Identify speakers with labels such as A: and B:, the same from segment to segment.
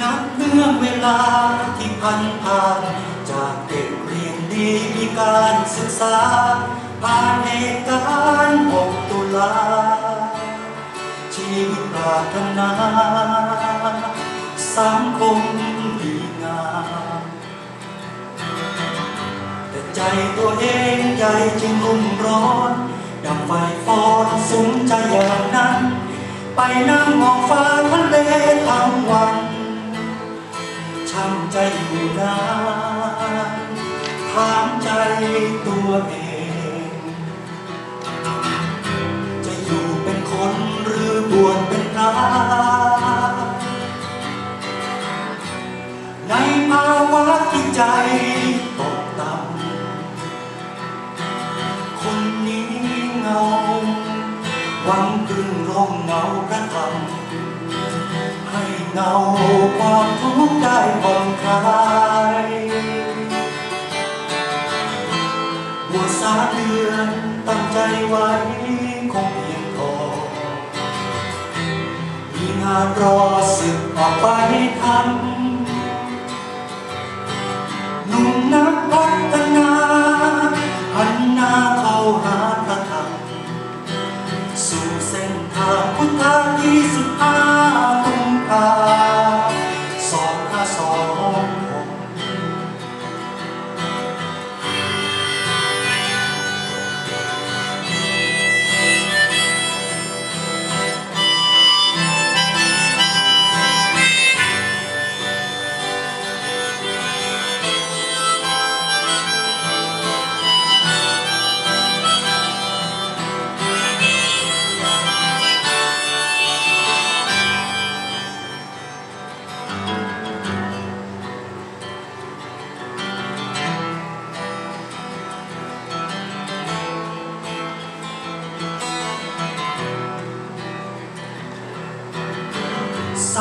A: นับเมื่อเวลาที่พันผ่าน จากเด็กเรียนดีมีการศึกษา ผ่านเหตุการณ์6ตุลา ชีวิตปรารถนา สังคมดีงามแต่ใจตัวเองใหญ่จึงรุ่มร้อนดังไฟฟอนสุมใจอย่างนั้น ไปนั่งมองฟ้าทะเลทั้งวัน ช้ำใจอยู่นานถามใจตัวเอง จะอยู่เป็นคนหรือบวชเป็นพระในภาวะที่ใจตกต่ำคนนี้เงา หวังพึ่งร่มเงาพระธรรม เงาความทุกข์ได้ผ่อนคลายบวชสามเดือนตั้งใจไว้คงเพียงพอมีงานรอสึกออกไปทำ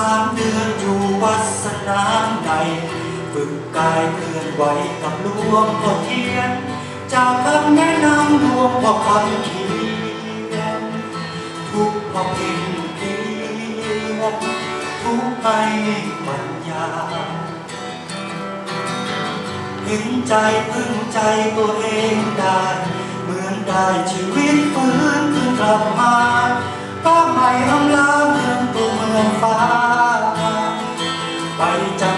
A: ามเดือนอยู่วัดสนามในฝึกกายเคลื่อนไหวกับหลวงพ่อเทียน จากคำแนะนำหลวงพ่อคำเขียนทุกพอเพียงเพียนทุกให้ปัญญาเห็นใจพึ่งใจตัวเองได้ เหมือนได้ชีวิตฟื้นขึ้นกลับมา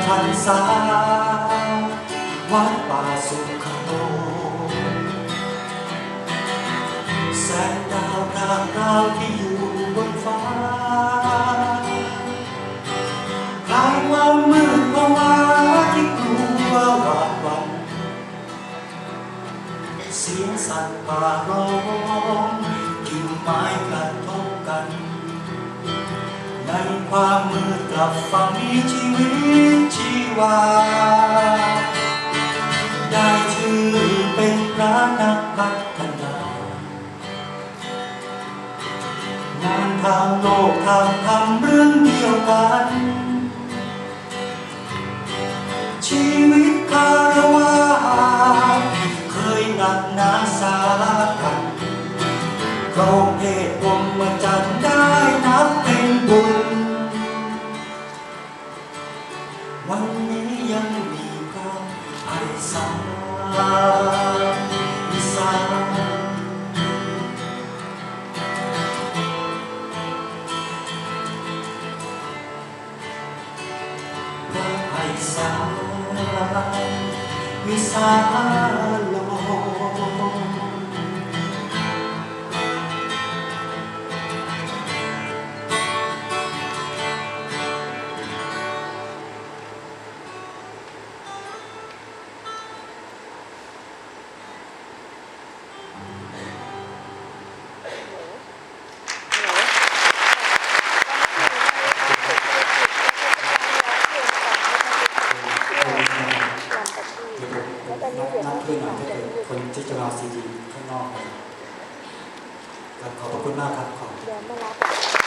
A: จากพันษาวัดป่าสุขโตแสงดาวพรางดาวที่อยู่บนฟ้าคลายความมืดภาวะที่กลัวหวาดหวั่นเสียงสัตว์ป่าร้องกิ่งไม้กระทบกัน ในความมืดกลับฟังมีชีวิตชีวา ได้ชื่อเป็นพระนักพัฒนางานทางโลกทางธรรมเรื่องเดียวกัน ระไขอบขอบพระคุณมากครับขอบ
B: เดี๋ยวมารับ